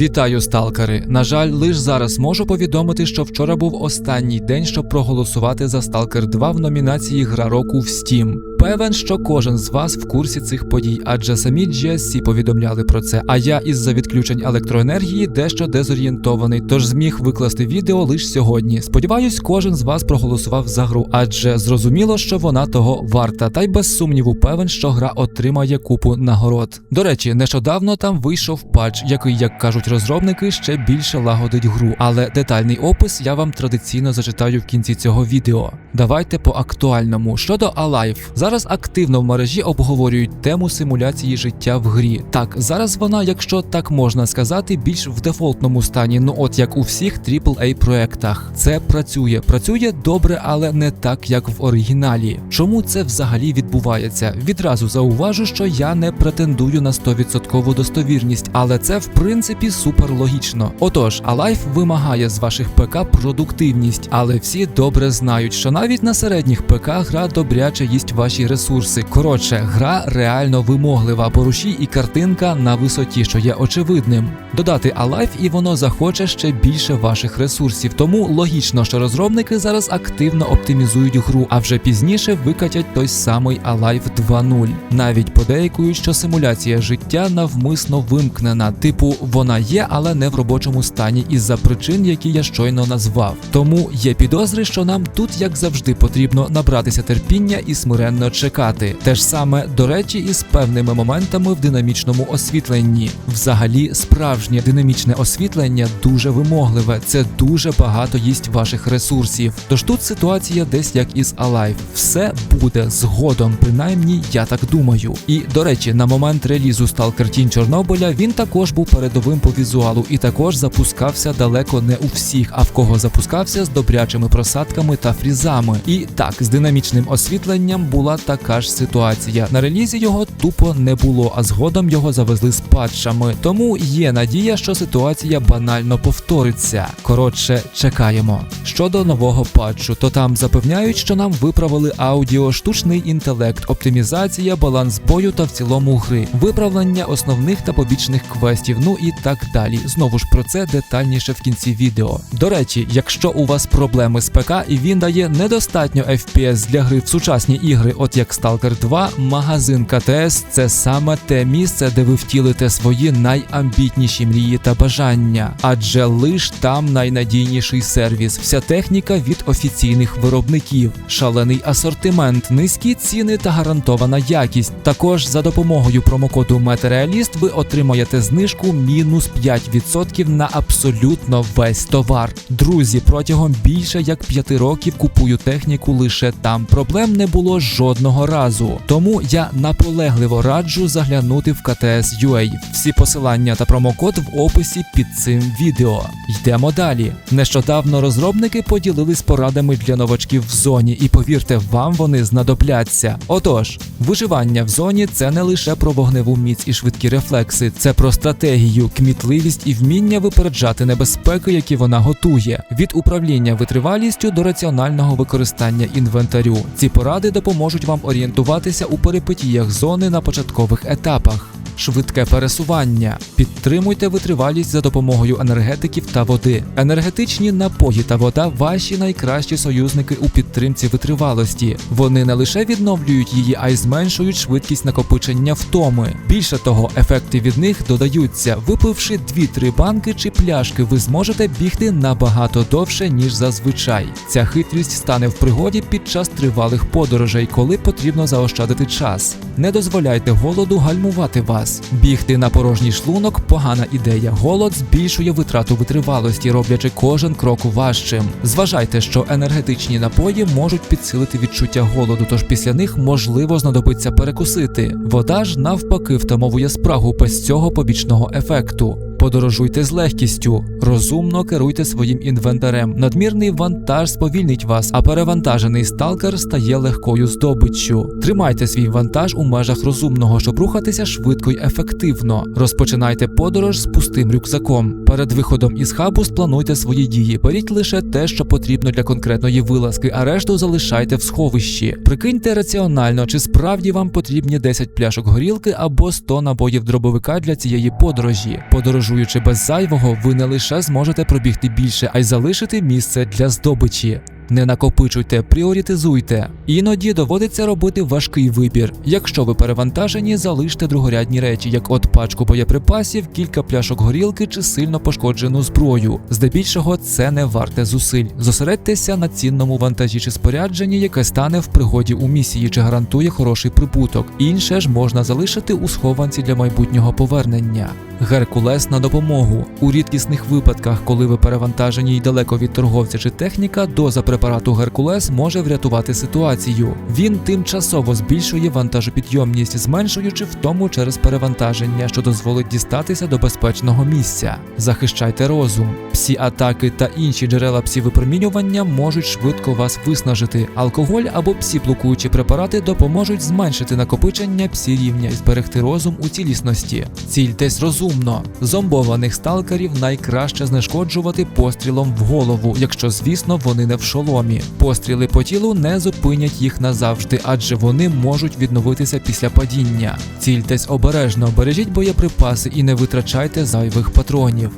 Вітаю, сталкери. На жаль, лише зараз можу повідомити, що вчора був останній день, щоб проголосувати за Сталкер 2 в номінації Гра року в Steam. Певен, що кожен з вас в курсі цих подій, адже самі GSC повідомляли про це. А я із-за відключень електроенергії дещо дезорієнтований, тож зміг викласти відео лише сьогодні. Сподіваюсь, кожен з вас проголосував за гру, адже зрозуміло, що вона того варта, та й без сумніву певен, що гра отримає купу нагород. До речі, нещодавно там вийшов патч, який, як кажуть розробники, ще більше лагодить гру. Але детальний опис я вам традиційно зачитаю в кінці цього відео. Давайте по актуальному. Щодо Alive, зараз активно в мережі обговорюють тему симуляції життя в грі. Так, зараз вона, якщо так можна сказати, більш в дефолтному стані, ну от як у всіх aaa проектах. Це працює, працює добре, але не так, як в оригіналі. Чому це взагалі відбувається? Відразу зауважу, що я не претендую на 100% достовірність, але це в принципі супер логічно. Отож, Alive вимагає з ваших ПК продуктивність, але всі добре знають, що навіть на середніх ПК гра добряче їсть ваші ресурси. Коротше, гра реально вимоглива, бо і картинка на висоті, що є очевидним. Додати Alive і воно захоче ще більше ваших ресурсів. Тому логічно, що розробники зараз активно оптимізують гру, а вже пізніше викатять той самий Alive 2.0. Навіть подейкують, що симуляція життя навмисно вимкнена, типу вона є, але не в робочому стані із-за причин, які я щойно назвав. Тому є підозри, що нам тут, як завжди, потрібно набратися терпіння і смиренно чекати. Те ж саме, до речі, і з певними моментами в динамічному освітленні. Взагалі, справжнє динамічне освітлення дуже вимогливе. Це дуже багато їсть ваших ресурсів. Тож тут ситуація десь як із Alive. Все буде згодом, принаймні я так думаю. І до речі, на момент релізу Stalker Тінь Чорнобиля він також був передовим по візуалу і також запускався далеко не у всіх, а в кого запускався з добрячими просадками та фрізами. І так, з динамічним освітленням була така ж ситуація. На релізі його тупо не було, а згодом його завезли з патчами. Тому є надія, що ситуація банально повториться. Коротше, чекаємо. Щодо нового патчу, то там запевняють, що нам виправили аудіо, штучний інтелект, оптимізація, баланс бою та в цілому гри, виправлення основних та побічних квестів, ну і так далі. Знову ж про це детальніше в кінці відео. До речі, якщо у вас проблеми з ПК і він дає недостатньо FPS для гри в сучасні ігри, от як Stalker 2, магазин КТС це саме те місце, де ви втілите свої найамбітніші мрії та бажання, адже лиш там найнадійніший сервіс, вся техніка від офіційних виробників, шалений асортимент, низькі ціни та гарантована якість. Також за допомогою промокоду Матеріаліст ви отримаєте знижку мінус 5% на абсолютно весь товар. Друзі, протягом більше як 5 років купую техніку лише там. Проблем не було жодного разу. Тому я наполегливо раджу заглянути в КТС UA. Всі посилання та промокод в описі під цим відео. Йдемо далі. Нещодавно розробники поділились порадами для новачків в зоні, і повірте, вам вони знадобляться. Отож, виживання в зоні це не лише про вогневу міць і швидкі рефлекси, це про стратегію, кмітливість і вміння випереджати небезпеки, які вона готує, від управління витривалістю до раціонального використання інвентарю. Ці поради допоможуть вам орієнтуватися у перипетіях зони на початкових етапах. Швидке пересування. Підтримуйте витривалість за допомогою енергетиків та води. Енергетичні напої та вода ваші найкращі союзники у підтримці витривалості. Вони не лише відновлюють її, а й зменшують швидкість накопичення втоми. Більше того, ефекти від них додаються. Випивши 2-3 банки чи пляшки, ви зможете бігти набагато довше, ніж зазвичай. Ця хитрість стане в пригоді під час тривалих подорожей, коли потрібно заощадити час. Не дозволяйте голоду гальмувати вас. Бігти на порожній шлунок погана ідея. Голод збільшує витрату витривалості, роблячи кожен крок важчим. Зважайте, що енергетичні напої можуть підсилити відчуття голоду, тож після них можливо знадобиться перекусити. Вода ж навпаки втамовує спрагу без цього побічного ефекту. Подорожуйте з легкістю, розумно керуйте своїм інвентарем. Надмірний вантаж сповільнить вас, а перевантажений сталкер стає легкою здобиччю. Тримайте свій вантаж у межах розумного, щоб рухатися швидко й ефективно. Розпочинайте подорож з пустим рюкзаком. Перед виходом із хабу сплануйте свої дії. Беріть лише те, що потрібно для конкретної вилазки, а решту залишайте в сховищі. Прикиньте раціонально, чи справді вам потрібні 10 пляшок горілки або 100 набоїв дробовика для цієї подорожі. Подорожуйте Подорожуючи без зайвого, ви не лише зможете пробігти більше, а й залишити місце для здобичі. Не накопичуйте, пріоритизуйте. Іноді доводиться робити важкий вибір. Якщо ви перевантажені, залиште другорядні речі, як от пачку боєприпасів, кілька пляшок горілки чи сильно пошкоджену зброю. Здебільшого це не варте зусиль. Зосередьтеся на цінному вантажі чи спорядженні, яке стане в пригоді у місії чи гарантує хороший прибуток. Інше ж можна залишити у схованці для майбутнього повернення. Геркулес на допомогу у рідкісних випадках, коли ви перевантажені й далеко від торговця чи техніка, доза препарату Геркулес може врятувати ситуацію. Він тимчасово збільшує вантажопідйомність, зменшуючи втому через перевантаження, що дозволить дістатися до безпечного місця. Захищайте розум. Псі атаки та інші джерела псівипромінювання можуть швидко вас виснажити. Алкоголь або псі-блокуючі препарати допоможуть зменшити накопичення псі рівня і зберегти розум у цілісності. Цільтесь розумно. Зомбованих сталкерів найкраще знешкоджувати пострілом в голову, якщо, звісно, вони не в шоломі. Постріли по тілу не зупинять їх назавжди, адже вони можуть відновитися після падіння. Цільтесь обережно, бережіть боєприпаси і не витрачайте зайвих патронів.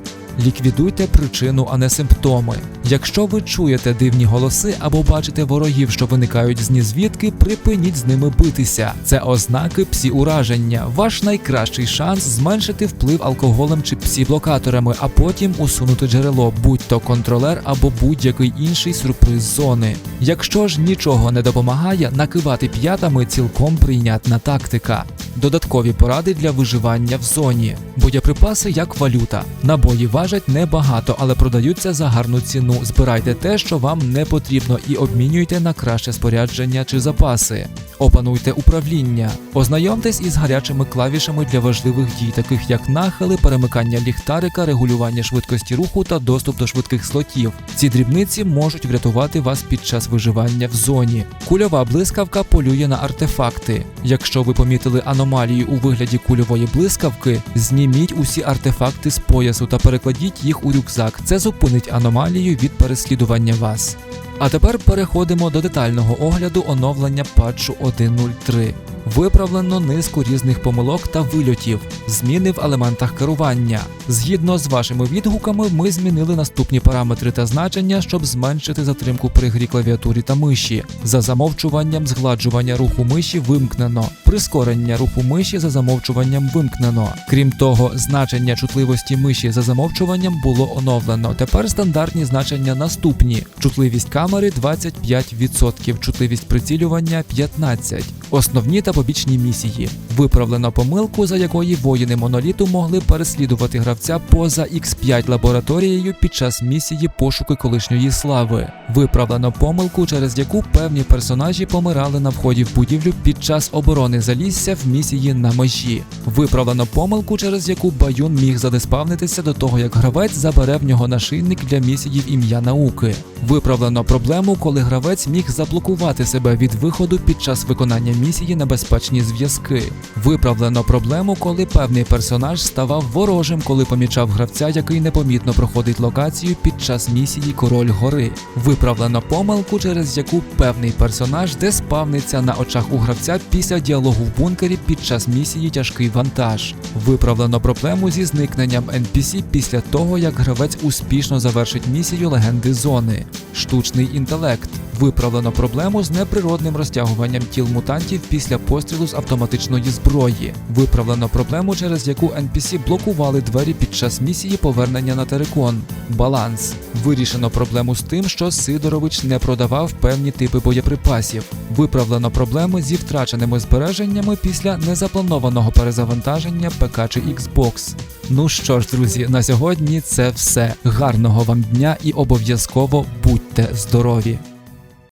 Ліквідуйте причину, а не симптоми. Якщо ви чуєте дивні голоси або бачите ворогів, що виникають з нізвідки, припиніть з ними битися. Це ознаки псі-ураження. Ваш найкращий шанс зменшити вплив алкоголем чи псі-блокаторами, а потім усунути джерело, будь то контролер або будь-який інший сюрприз зони. Якщо ж нічого не допомагає, накивати п'ятами цілком прийнятна тактика. Додаткові поради для виживання в зоні. Боєприпаси як валюта. Набої важать небагато, але продаються за гарну ціну. Збирайте те, що вам не потрібно, і обмінюйте на краще спорядження чи запаси. Опануйте управління. Ознайомтесь із гарячими клавішами для важливих дій, таких як нахили, перемикання ліхтарика, регулювання швидкості руху та доступ до швидких слотів. Ці дрібниці можуть врятувати вас під час виживання в зоні. Кульова блискавка полює на артефакти. Якщо ви помітили аномалію у вигляді кульової блискавки, зніміть усі артефакти з поясу та перекладіть їх у рюкзак. Це зупинить аномалію від переслідування вас. А тепер переходимо до детального огляду оновлення патчу 1.03. Виправлено низку різних помилок та вильотів, зміни в елементах керування. Згідно з вашими відгуками, ми змінили наступні параметри та значення, щоб зменшити затримку при грі клавіатурі та миші. За замовчуванням згладжування руху миші вимкнено, прискорення руху миші за замовчуванням вимкнено. Крім того, значення чутливості миші за замовчуванням було оновлено. Тепер стандартні значення наступні: чутливість камери 25%, чутливість прицілювання 15%. Основні та побічні місії. Виправлено помилку, за якої воїни моноліту могли переслідувати гравця поза X5 лабораторією під час місії пошуки колишньої слави. Виправлено помилку, через яку певні персонажі помирали на вході в будівлю під час оборони залісся в місії на межі. Виправлено помилку, через яку Баюн міг задеспавнитися до того, як гравець забере в нього нашийник для місії в ім'я науки. Виправлено проблему, коли гравець міг заблокувати себе від виходу під час виконання місії небезпечні зв'язки. Виправлено проблему, коли певний персонаж ставав ворожим, коли помічав гравця, який непомітно проходить локацію під час місії Король гори. Виправлено помилку, через яку певний персонаж деспавниться на очах у гравця після діалогу в бункері під час місії Тяжкий вантаж. Виправлено проблему зі зникненням NPC після того, як гравець успішно завершить місію легенди зони. Штучний інтелект. Виправлено проблему з неприродним розтягуванням тіл мутантів після пострілу з автоматичної зброї. Виправлено проблему, через яку NPC блокували двері під час місії повернення на Терекон. Баланс. Вирішено проблему з тим, що Сидорович не продавав певні типи боєприпасів. Виправлено проблеми зі втраченими збереженнями після незапланованого перезавантаження ПК чи Xbox. Ну що ж, друзі, на сьогодні це все. Гарного вам дня і обов'язково будьте здорові!